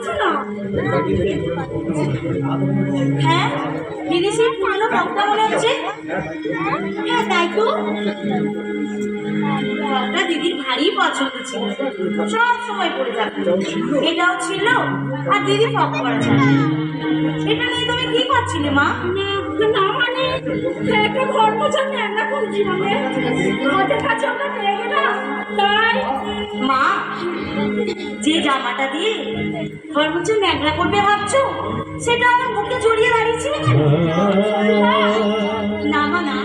লাগছে না? হ্যাঁ? সে পুরনো ফ্রকটা মনে হচ্ছে? হ্যাঁ তাই তো। ফ্রকটা দিদির ভারী পছন্দ ছিল। সব সময় পরে থাকতো। এটাও ছিল। আর দিদি পরা ছিল এটা নিয়ে তুমি কি করছিলে, মা? না মানে একটা ঘর মোছার রান্না করছি মানে। আমাদের কাছে আমরা পেয়ে গেলাম। যে জামাটা দিয়ে ঘর মুছে ন্যাংরা করবে ভাবছ? সেটা আমার বুকে জড়িয়ে দাঁড়িয়েছিল না না।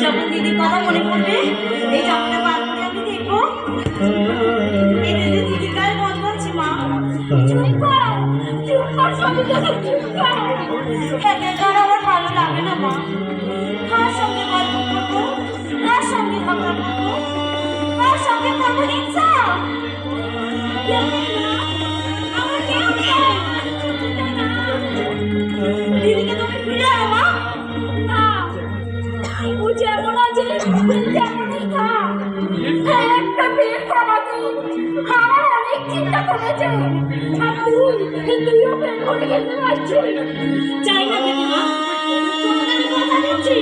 যখন দিদির কথা মনে পড়বে, এই জামাটা বার করে আমি দেখব। আছে মা। ভালো লাগে না মা। সঙ্গে গল্প করব? কার সঙ্গে চাই না খেতে মা। তোমাকে আমি কথা দিচ্ছি।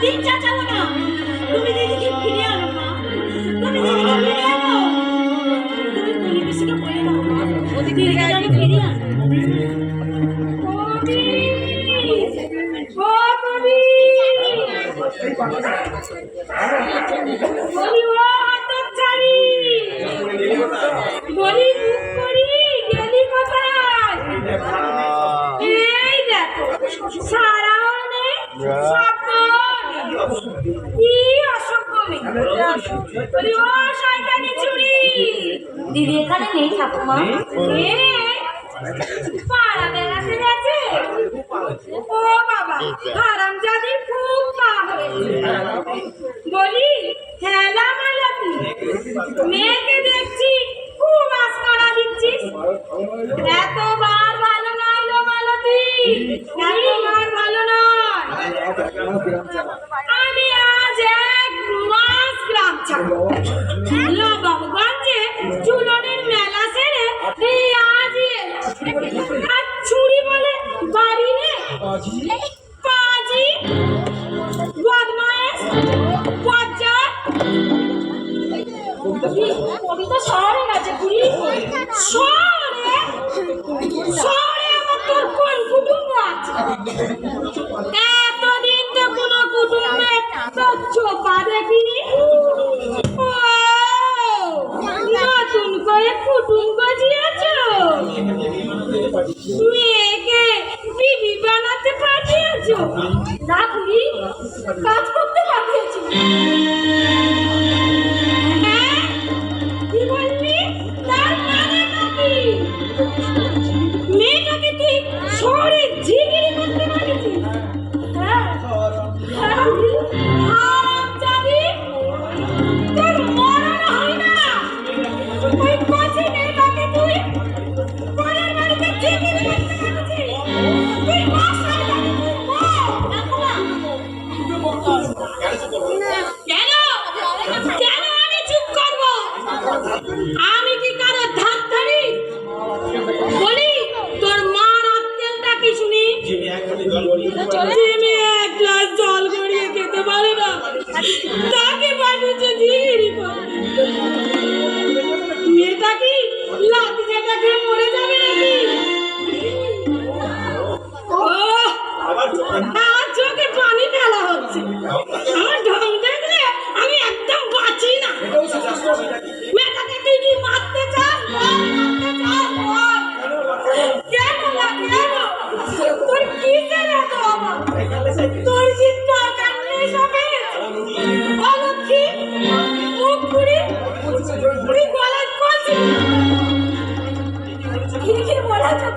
কোনো চাচাবো না। তুমি দিদিকে ফিরে আনো মা তুমি দিদিকে ফিরে আনো তুমি পরিবেশকে বলে দাও মা। দিদিকে যেন ফিরিয়ে আনো কবি দিদি এখানে নেই ঠাকুমা। পাড়া বেড়াতে গেছে। ও বাবা হারাম জাদি খুব পা হয়েছে। বলি হেলা মালাতি মেয়েকে দেখছি খুব আস্কারা দিচ্ছিস এতবার ভালো নয় লো মালতী এতবার ভালো নয় আমি আজ এক মাস গ্রাম ছাড়বো। মেলা সেরে এই এলাম। আর চুরি বলে বাড়ি নে শহরে কোন কুটুম্ব আছে এতদিন তো কোনো কুটুম্বের তোর চোপা দেখিনি ও, নতুন করে কুটুম গজিয়েছ মেয়েকে বিবি বানাতে পাঠিয়েছ না বুড়ি কাজ করতে পাঠিয়েছি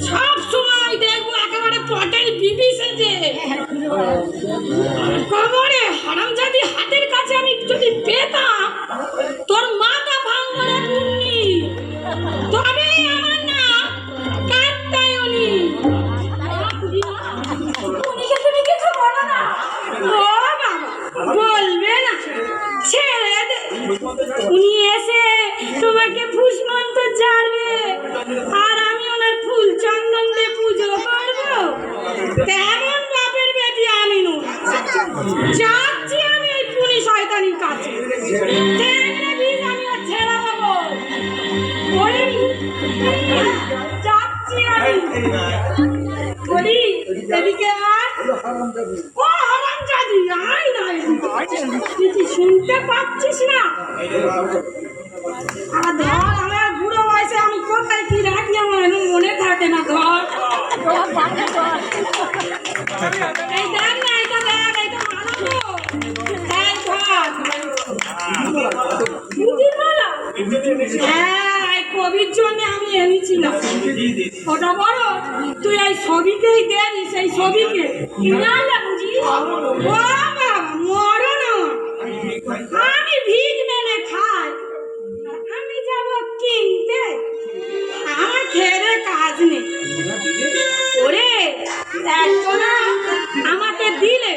সব সময় দেখব একেবারে পটের বিবি সেজে। কবরে হারামজাদি হাতের কাছে আমি যদি পেতাম তোর মাথা ভাঙরে পুন্নি তবে আমার কাত্তায়নি। তুমি না। বাবা বলবে না। ছেড়ে দে। উনি এসে তোমাকে ফুসমন্ত ঝাড়বে। আর চন্দন পুজো করব? তেমন বাপের বেটি আমি নই। যাচ্ছি আমি এই পুনি শয়তানির কাছে। শুনতে পাচ্ছিস না আর ধর আমার বুড়ো বয়সে আমি কোথায় কি রাখি আমার এখন মনে থাকে না ধর এই দেখ না এটা দেখ এটা মানাবো এই ধর দুদিন মালা হ্যাঁ কবির জন্য আমি এনেছিলাম ওটা বড় তুই এই ছবিকেই দে দিস এই ছবিকে না না বুঝি ও বাবা আমি ভিক মেনে খাই আমি যাব কিনতে। আমার খেয়ে কাজ নেই। আমাকে দিলে